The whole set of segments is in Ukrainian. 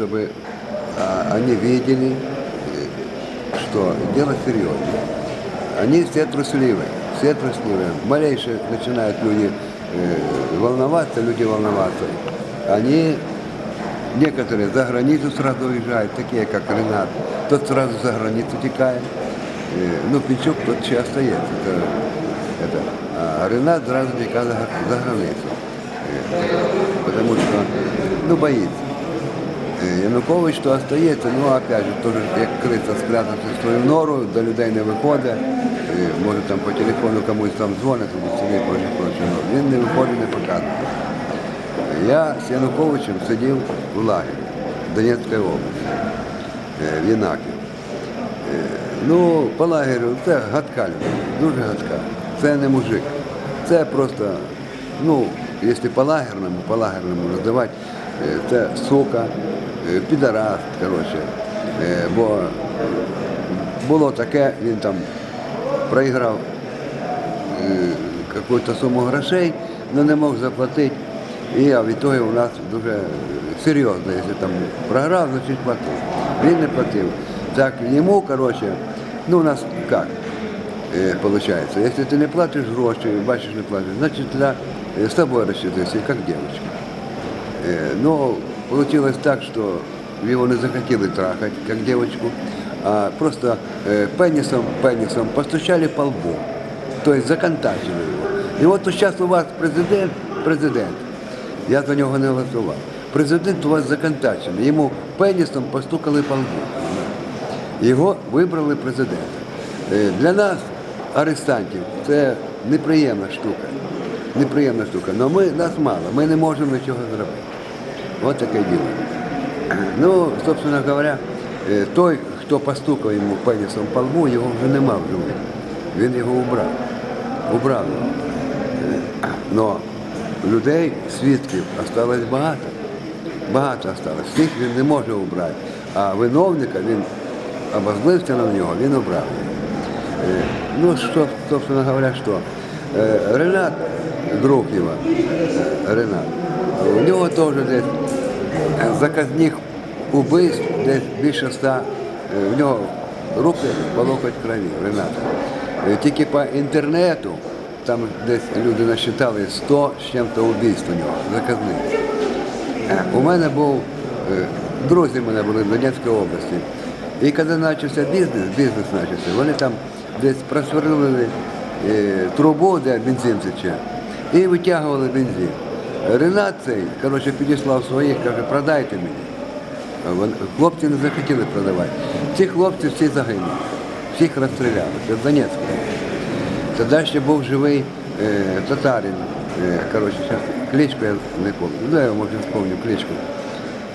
чтобы а, они видели, что дело серьезное. Они все трусливые, все трусливые. Малейшие начинают люди э, волноваться, люди волноваться. Они, некоторые за границу сразу уезжают, такие как Ренат. Тот сразу за границу текает. Э, ну, Пинчук тот еще остается. Это, это. А Ренат сразу текает за, за границу. Э, потому что, ну, боится. Янукович то остається, ну опять же, теж як криця спрятався в свою нору, до людей не виходить, може там по телефону комусь там дзвонить, собі проче, проче. Ну, Він не виходить, не показує. Я з Януковичем сидів в лагері Донецької області, е, в Єнакі. Е, Ну, по лагерю це гадка дуже гадка. Це не мужик. Це просто, ну, якщо по лагерному, по лагерному е, це сука, е, підарас, коротше. Е, Бо було таке, він там проіграв е, какую-то суму грошей, але не мог заплатити. І а в итоге у нас дуже серйозно, якщо там програв, значить платив. Він не платив. Так йому, коротше, ну у нас як е, получается, якщо ти не платиш гроші, бачиш, не платиш, значить тоді е, з тобою розчитися, як дівчинка. Э, Но получилось так, что его не захотели трахать, как девочку, а просто э, пенисом, пенисом постучали по лбу. То есть законтачили его. И вот сейчас у вас президент, президент, я за нього не голосував. Президент у вас законтачений, йому пенісом постукали по лбу. Його вибрали президентом. Е, Для нас, арестантів, це неприємна штука. Неприємна штука. Але ми, нас мало, ми не можемо нічого зробити. Ось таке діло. Ну, собственно говоря, е, той, хто постукав йому пенісом по лбу, його вже нема в живих. Він його убрав. Убрав його. Е, Но людей, свідків, осталось багато. Багато осталось. Всіх він не може убрати. А виновника він обозлився на нього, він обрав. Е, Ну, що, собственно говоря, що? Е, Ренат, друг Ренат, у нього теж десь заказних убивств десь більше ста, е, в нього руки по крові, Рената. Е, Тільки по інтернету там десь люди насчитали 100 з чим-то убійств у нього, заказних. Е, У мене був, друзі мене були в Донецькій області. І коли почався бізнес, бізнес почався, вони там десь просверлили е, трубу, де бензин тече, і витягували бензин. Ренат цей, коротше, підіслав своїх, каже, продайте мені. Хлопці не захотіли продавати. Ці хлопці всі загинули, всіх розстріляли. Це в Донецьку. Тоді ще був живий е, татарин. Е, коротше, зараз кличку я не пам'ятаю. Ну, я може вспомню кличку.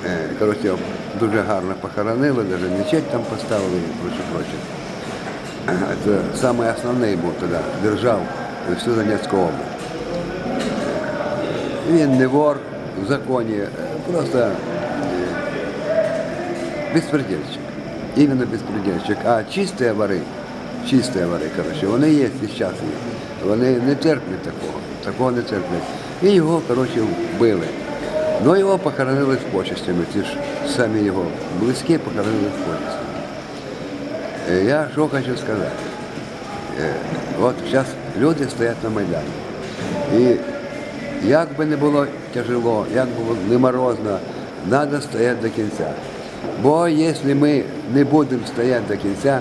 Е, коротше, дуже гарно похоронили, навіть мечеть там поставили і проче, проче. Це самий основний був тоді, держав всю Донецьку область. Він не вор в законі, е, просто е, беспредельщик. Именно беспредельщик. А чисті вори, чисті вори, коротше, вони є і зараз є. Вони не терплять такого, такого не терплять. І його, коротше, вбили. Ну його похоронили з почестями, ті ж самі його близькі похоронили з почестями. Е, Я що хочу сказати. От зараз люди стоять на Майдані. І як би не було тяжело, як би було не морозно, треба стояти до кінця. Бо якщо ми не будемо стояти до кінця,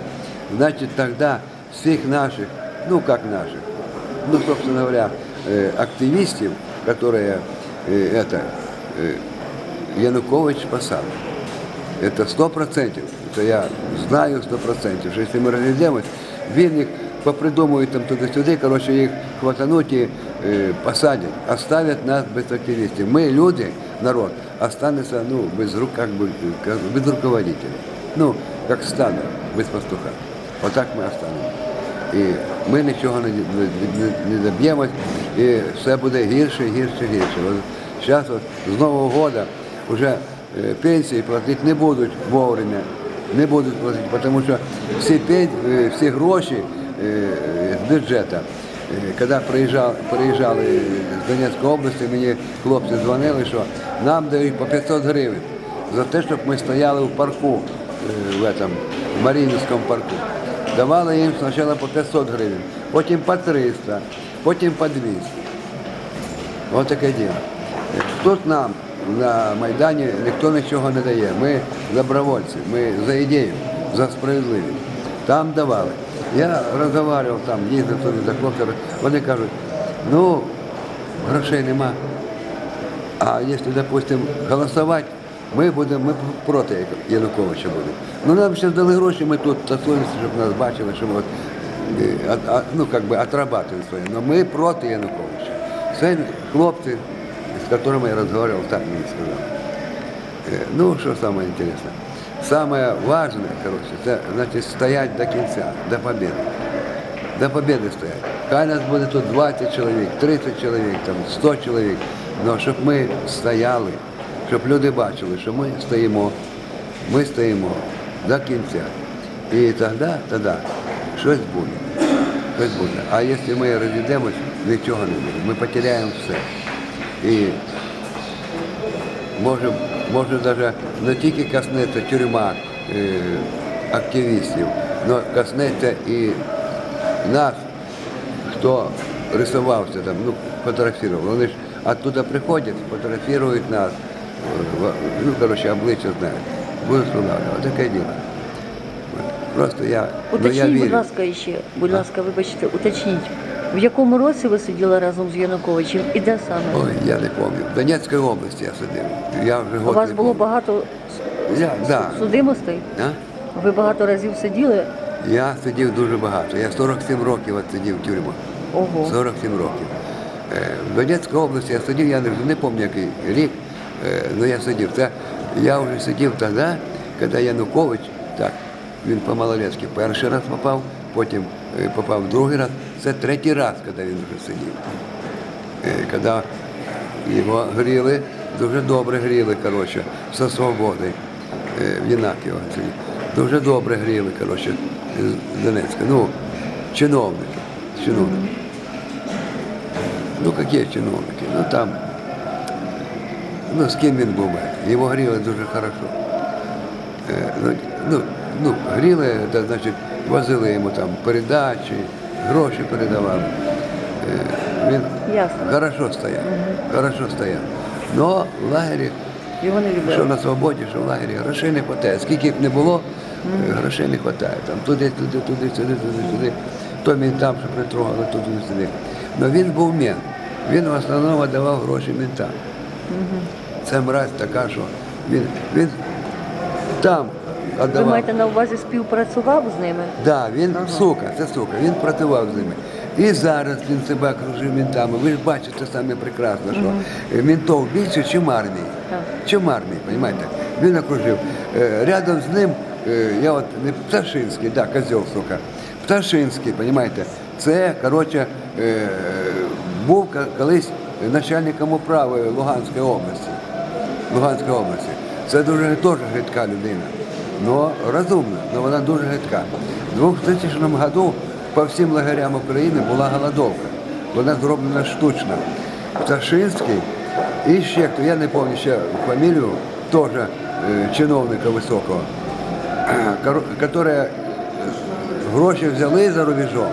значить тоді всіх наших, ну як наших, ну, собственно говоря, э, активистов, которые э, это, э, Янукович посадил. Это сто процентів. Це я знаю сто процентів, що якщо ми розійдемось, він їх попридумують там туди-сюди, коротше, їх хватануть і е, посадять, оставлять нас без активістів. Ми, люди, народ, останемося ну, без рук, как бы, как, без руководителя. Ну, як стадо, без пастуха. Отак ми останемося. І ми нічого не, не, не, доб'ємось, і все буде гірше, гірше, гірше. От зараз от, з Нового року вже е, пенсії платити не будуть вовремя, не будуть платити, тому що всі, е, всі гроші з бюджету, коли приїжджали, приїжджали з Донецької області, мені хлопці дзвонили, що нам дають по 500 гривень за те, щоб ми стояли в парку, е, в этом, в Маріїнському парку. Давали їм спочатку по 500 гривень, потім по 300, потім по 200. Ось таке діло. Тут нам на Майдані ніхто нічого не дає. Ми добровольці, ми за ідею, за справедливість. Там давали. Я розмовляв там, їздив туди за хлопцями, вони кажуть, ну, грошей нема. А якщо, допустим, голосувати, ми будемо, ми проти Януковича будемо. Ну нам ще дали гроші, ми тут тасуємося, щоб нас бачили, що ми е, ну, как бы отрабатываем своє. Но ми проти Януковича. Це хлопці, з якими я розмовляв, так мені сказали. Е, Ну, що саме? Самое важное, короче, це значить стоять до кінця, до победы. До победы стоять. Хай нас буде тут 20 чоловік, 30 чоловік, там, 100 чоловік. Но щоб ми стояли, щоб люди бачили, що ми стоїмо, ми стоїмо до кінця. І тоді, тоді щось буде. Щось буде. А якщо ми розійдемось, нічого не буде. Ми потеряємо все. І може, може даже не тільки коснеться тюрма е, активістів, але коснеться і нас, хто рисувався там, ну, фотографував. Вони ж оттуда приходять, фотографують нас, е, ну, коротше, обличчя знають. Будуть встановлювати. Таке діло. Просто я, ну, я Уточніть, будь ласка, ще, будь ласка, вибачте, уточніть. В якому році ви сиділи разом з Януковичем і де саме? Ой, я не пам'ятаю. В Донецькій області я сидів. Я вже У год вас не було багато Я, да. судимостей? А? Ви багато разів сиділи? Я сидів дуже багато. Я 47 років от сидів в тюрмах. Ого. 47 років. Е, В Донецькій області я сидів, я не, не пам'ятаю який рік, але я сидів. Це, я вже сидів тоді, коли Янукович, так, він по малолетськи перший раз попав, потім е, попав другий раз. Це третій раз, коли він вже сидів. Е, Коли його гріли, дуже добре гріли, коротше, со свободи е, в Єнаківо. Дуже добре гріли, коротше, з Донецька. Ну, чиновники. чиновники. Ну, які чиновники? Ну там, ну з ким він був? Його гріли дуже хорошо. Е, ну, ну, ну, гріли, це значить, возили йому там передачі, гроші передавали. Е, він Ясно. хорошо стояв, хорошо стояв. Но в лагері, Його не що на свободі, що в лагері, грошей не вистачає. Скільки б не було, е, грошей не вистачає. Там туди, туди, туди, сюди, туди, сюди. То ментам, що притрогали, туди, сюди. Но він був мент. Він в основному давав гроші ментам. Це мразь така, що він, він там Ви маєте на увазі співпрацював з ними? Да, він сука, це сука, він працював з ними. І зараз він себе окружив ментами. Ви ж бачите самі прекрасно, що е, ментов більше, ніж армії. Так. Чим армії, розумієте? Він окружив. Е, Рядом з ним, е, я от не Пташинський, да, козел, сука. Пташинський, розумієте, це, коротше, е, був колись начальником управи Луганської області. Луганської області. Це дуже теж гидка людина. Но розумна, але вона дуже гидка. У 2000 году по всім лагерям України була голодовка. Вона зроблена штучно. Пташинський і ще хто, я не пам'ятаю ще фамілію, теж е, чиновника високого, який гроші взяли за рубежом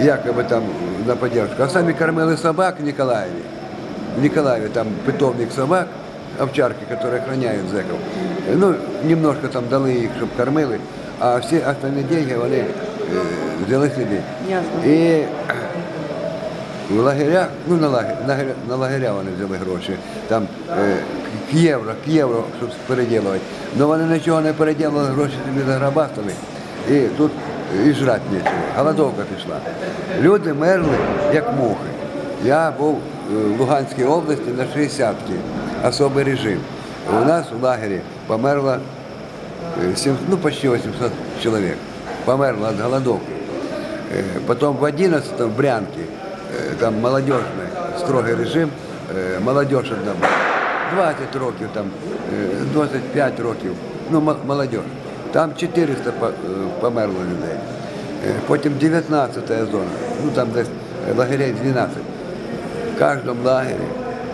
якоби там на поддержку. А самі кормили собак в Николаеве. В Николаеве там питомник собак, овчарки, которые охраняют зэков. Ну, немножко там дали їх, щоб кормили, а всі остальні деньги вони е, взяли собі. І в лагерях, ну на лагеря, на, лагеря- вони взяли гроші, там к євро, к євро, щоб переділувати. Але вони нічого не переділили, гроші собі заграбастали. І тут і жрати нічого. Голодовка пішла. Люди мерли, як мухи. Я був в Луганській області на 60-ті, особий режим. У нас в лагері померло е, сім- ну, почти 800 чоловік. Померло від голодовки. Э, Потом в 11 в Брянке, э, там молодежный, строгий режим, э, молодежь одна була. 20 років, там, э, 25 років, ну, мо- молодежь. Там 400 по- е, померло людей. Е, Потім 19 зона, ну там десь е, лагерей 12. В кожному лагері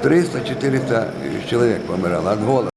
300-400 чоловік помирало від голоду.